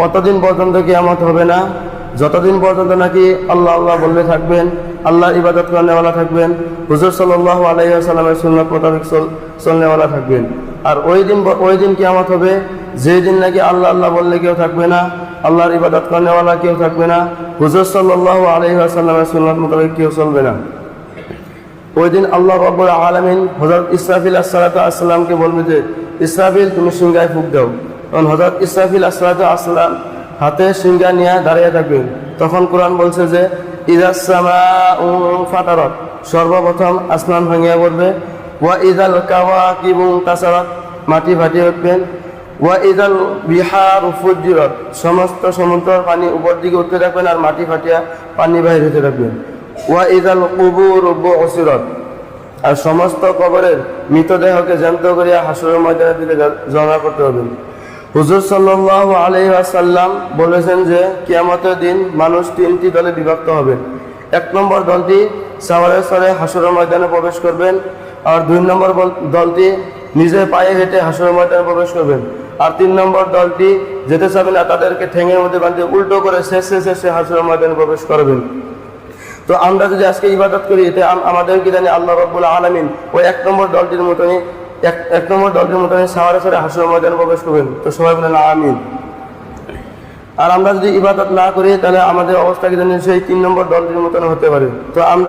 কতদিন পর্যন্ত কিয়ামত হবে না? যতদিন পর্যন্ত নাকি আল্লাহ আল্লাহ বললে থাকবেন, আল্লাহর ইবাদত করনেওয়ালা থাকবেন, হুজুর সাল্লাহ আলাইসাল্লামের সুন্নত মোতাবেক চল- চলনেওয়ালা থাকবেন। আর ওই দিন ওই দিন কিয়ামত হবে, যেই দিন নাকি আল্লাহ আল্লাহ বললে কেউ থাকবে না, আল্লাহর ইবাদত করনেওয়ালা কেউ থাকবে না, হুজুর সাল্লাহ আলাইসাল্লামের সুন্নত মোতাবেক কেউ চলবে না। ওই দিন আল্লাহ রব্বুল আলমিন হজরত ইসরাফিল আসসালাতু আসসালামকে বলবে যে, ইসরাফিল, তুমি সিংহায় ফুক দাও। তখন হজরত ইসরাফিল আসসালাতু আসসালাম হাতে সিংহা নিয়ে দাঁড়িয়ে থাকবেন। তখন কোরআন বলছে যে ইদাসমা ফাতারত সর্বপ্রথম আসমান ভাঙিয়া পড়বে। ওয়া ইদাল কাওয়া কিবুং কাসারত মাটি ফাটিয়ে উঠবেন। ওয়া ইদাল বিহার ফুজিরত সমস্ত সমুদ্রের পানি উপর দিকে উঠতে থাকবেন আর মাটি ফাটিয়া পানি বাহির হতে থাকবেন। ওয়া ইদাল কুবুর অসিরত আর সমস্ত কবরের মৃতদেহকে জ্যান্ত করিয়া হাসরের ময়দানের দিকে জমা করতে হবে। হুজুর সাল্লাহ আলহাসাল্লাম বলেছেন যে, কিয়ামতের দিন মানুষ তিনটি দলে বিভক্ত হবে। এক নম্বর দলটি সাওয়ারে সরে হাসরের ময়দানে প্রবেশ করবেন আর দুই নম্বর দলটি নিজের পায়ে হেঁটে হাসরের ময়দানে প্রবেশ করবেন। আর তিন নম্বর দলটি যেতে চাবে না, তাদেরকে ঠেঙের মধ্যে বাঁধিয়ে উল্টো করে শেষে শেষে হাসরের ময়দানে প্রবেশ করবেন। তো আমরা যদি আজকে ইবাদত করি, এতে আমাদের কি জানি আল্লাহ রব্বুল আলমিন ওই এক নম্বর দলটির মতনই এক এক নম্বর দলটির মতনই সাহারে সারে হাসুর ময়দানে প্রবেশ করবেন। তো সবাই বলেন, আমিন। আর আমরা যদি ইবাদত না করি, তাহলে আমাদের অবস্থা কি জানি সেই তিন নম্বর দলটির মতন হতে পারে। তো আমরা